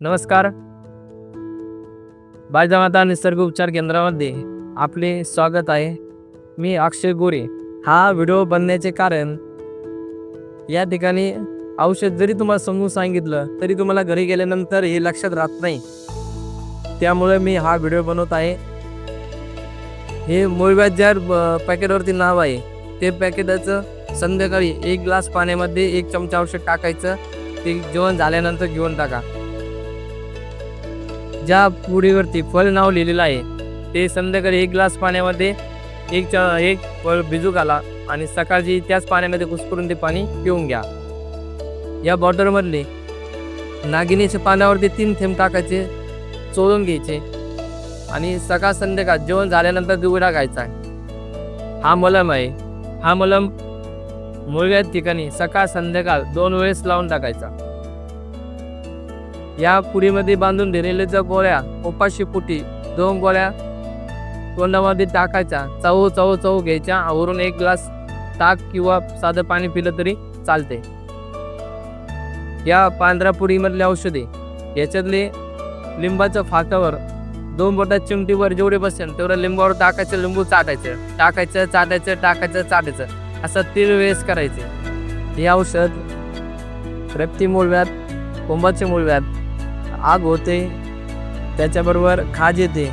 नमस्कार. बायजामाता निसर्ग उपचार केंद्रामध्ये आपले स्वागत आहे. मी अक्षय गोरे. हा व्हिडिओ बनण्याचे कारण या ठिकाणी औषध जरी तुम्हाला समजून सांगितलं तरी तुम्हाला घरी गेल्यानंतर हे लक्षात राहत नाही. त्यामुळे मी हा व्हिडिओ बनवत आहे. हे मुळव्यात पॅकेटवरती नाव आहे. ते पॅकेटाचं संध्याकाळी एक ग्लास पाण्यामध्ये एक चमचा औषध टाकायचं. ते जेवण झाल्यानंतर घेऊन टाका. ज्या पुडीवरती फळ नाव लिहिलेलं आहे ते संध्याकाळी एक ग्लास पाण्यामध्ये एक च एक फळ भिजू घाला आणि सकाळची त्याच पाण्यामध्ये कुसकरून ते पाणी पिऊन घ्या. या बॉटलमधले नागिनीच्या पाण्यावरती तीन थेंब टाकायचे चोळून घ्यायचे आणि सकाळ संध्याकाळ जेवण झाल्यानंतर ते टाकायचा हा मलम आहे. हा मलम मुळव्या ठिकाणी सकाळ संध्याकाळ दोन वेळेस लावून टाकायचा. या पुरीमध्ये बांधून दिलेल्या ज्या गोळ्या उपाशी पुटी दोन गोळ्या तोंडामध्ये टाकायच्या. चव चव चव घ्यायच्या. आवरून एक ग्लास ताक किंवा साधं पाणी पिलं तरी चालते या पांढऱ्या पुडीमधले औषधे याच्यातले लिंबाच्या फाटावर दोन बोटा चिमटीवर जेवढे बसेल तेवढं लिंबावर टाकायचं लिंबू चाटायचं. टाकायचं चाटायचं टाकायचं चाटायचं. असं तीन वेळेस करायचे. हे औषध रेप्ती मूळव्यात कोंबाचे मूळव्यात आग होते. त्याच्याबरोबर खाज येते.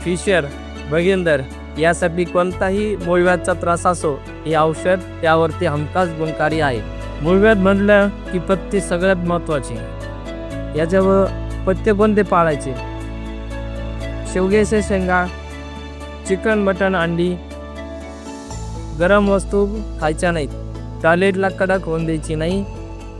फिशर भगिंदर यासाठी कोणताही मूळव्याधचा त्रास असो हे औषध त्यावरती हमखास गुणकारी आहे. मूळव्याध म्हणलं की पत्ते सगळ्यात महत्त्वाचे. याच्यावर पत्ते कोणते पाळायचे? शेवग्याचे शेंगा चिकन मटण अंडी गरम वस्तू खायच्या नाहीत. टॉयलेटला कडक होऊन द्यायची नाही.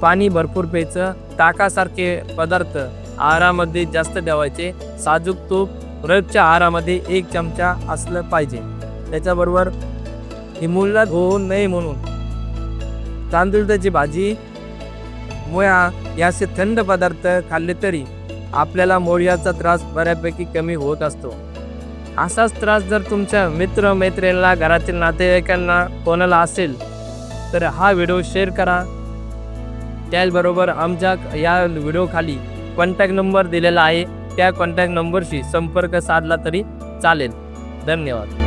पाणी भरपूर प्यायचं. ताकासारखे पदार्थ आहारामध्ये जास्त ठेवायचे साजूक तूप रोजच्या आहारामध्ये एक चमचा असलं पाहिजे. त्याच्याबरोबर हिमुलला होऊ नये म्हणून. तांदूळाची भाजी मुळ्या याचे थंड पदार्थ खाल्ले तरी आपल्याला मोळ्याचा त्रास बऱ्यापैकी कमी होत असतो. असाच त्रास जर तुमच्या मित्र मैत्रिणीला घरातील नातेवाईकांना कोणाला असेल तर हा व्हिडिओ शेअर करा. त्याचबरोबर आमच्या या व्हिडिओखाली कॉन्टॅक्ट नंबर दिलेला आहे. त्या कॉन्टॅक्ट नंबरशी संपर्क साधला तरी चालेल. धन्यवाद.